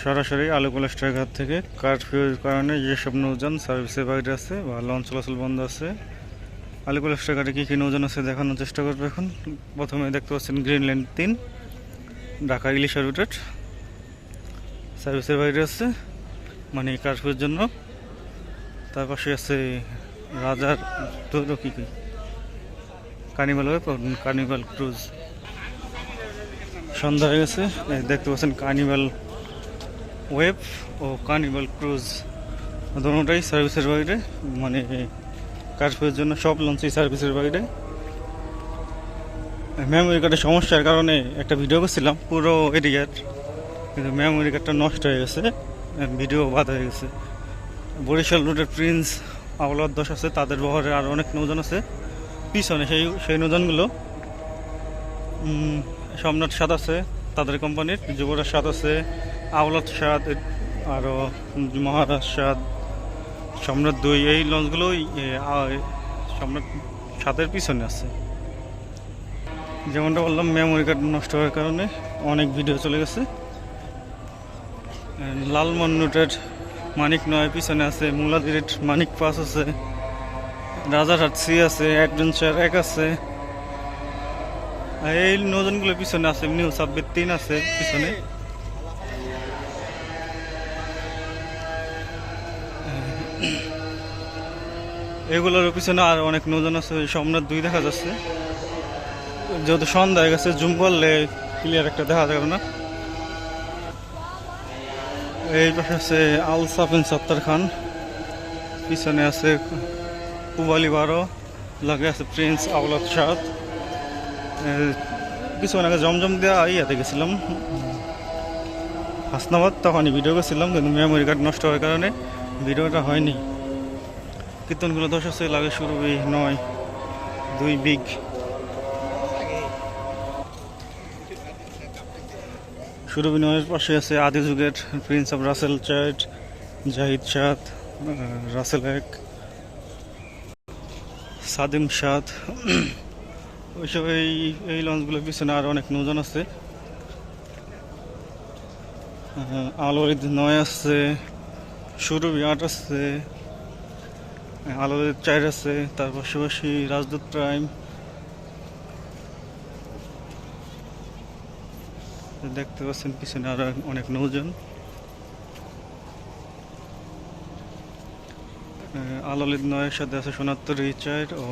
সরাসরি আলু কলেস্টার ঘাট থেকে কারফিউর কারণে যেসব নৌযান সার্ভিসের বাইরে আছে বা লঞ্চ চলাচল বন্ধ আছে আলু কলেস্টার ঘাটে কী কী নৌযান আছে দেখানোর চেষ্টা করব এখন। প্রথমে দেখতে পাচ্ছেন গ্রিনল্যান্ড তিন, ঢাকা ইলিশা রুটেড সার্ভিসের বাইরে আছে মানে কারফিউর জন্য। তার পাশে আছে রাজার তো কী কী? Carnival Carnival Cruise. সন্ধ্যা হয়ে গেছে। দেখতে পাচ্ছেন কার্নিভাল ওয়েব ও কার্নিভাল ক্রুজ দুটোটাই সার্ভিসের বাইরে মানে কার্ফিউর জন্য সব লঞ্চই সার্ভিসের বাইরে। মেমোরি কার্ডের সমস্যার কারণে একটা ভিডিও করছিলাম, পুরো এরিয়ার। কিন্তু মেমোরি কার্ডটা নষ্ট হয়ে গেছে ভিডিও বাদ হয়ে গেছে। বরিশাল রোডের প্রিন্স আওলাদ দশ আছে, তাদের বহরে আর অনেক নৌজন আছে। পিছনে সেই সেই নৌজানগুলো সম্রাট স্বাদ আছে, তাদের কোম্পানির যুবরাজ সাত আছে আওলাদ স্বাদ আরও মহারাজ স্বাদ সম্রাট দুই, এই লঞ্চগুলোই সম্রাট স্বাদের পিছনে আছে। যেমনটা বললাম মেমোরি কার্ড নষ্ট হওয়ার কারণে অনেক ভিডিও চলে গেছে। লালমন রুটের মানিক নয় পিছনে আছে, মুলাদিরের মানিক পাস আছে, রাজারহাট সি আছে, অ্যাডভেঞ্চার এক আছে। এই নজনগুলোর পিছনে আছে, নিউ সাব্বির তিন আছে পিছনে। এগুলোর পিছনে আর অনেক নজন আছে সম্রাট দুই দেখা যাচ্ছে। যেহেতু সন্ধ্যা হয়ে গেছে, জুম করলে ক্লিয়ার একটা দেখা যাবে না। এই পাশে আছে আল সাফিন সত্তার খান, পিছনে আছে পুবালি বারো, লাগে আছে প্রিন্স আওলাদ সাদ। কিছুক্ষণ আগে জমজম দেওয়া ইয়াতে গেছিলাম। হাসনাবাদ তখনই ভিডিও করছিলাম, কিন্তু মেমোরি কার্ড নষ্ট হওয়ার কারণে। ভিডিওটা হয়নি। কীর্তনগুলো দশ আছে লাগে, শুরু নয়, দুই বিঘ শুরু বিনয়ের পাশে আছে আদি যুগের প্রিন্স অফ রাসেল চার্ট জাহিদ সাদ, রাসেল এক, সাদিম সাদ। ওইসব এই এই লঞ্চগুলোর পিছনে আরও অনেক নৌজন আছে। আলোরিদ নয় আছে সুরভি আট আছে আলোরিদ চার আছে, তার পাশাপাশি রাজদূত প্রাইম। দেখতে পাচ্ছেন পিছনে আরও অনেক নৌজন আলোলিত নয়ের সাথে আছে সোনাত্তর, রিচার্ড ও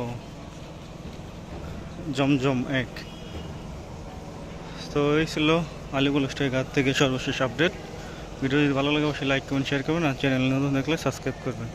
জমজম এক। তো এই ছিল আলিগুল ঘাট থেকে সর্বশেষ আপডেট। ভিডিও যদি ভালো লাগে অবশ্যই লাইক কমেন্ট শেয়ার করবেন আর চ্যানেল নতুন দেখলে সাবস্ক্রাইব করবেন।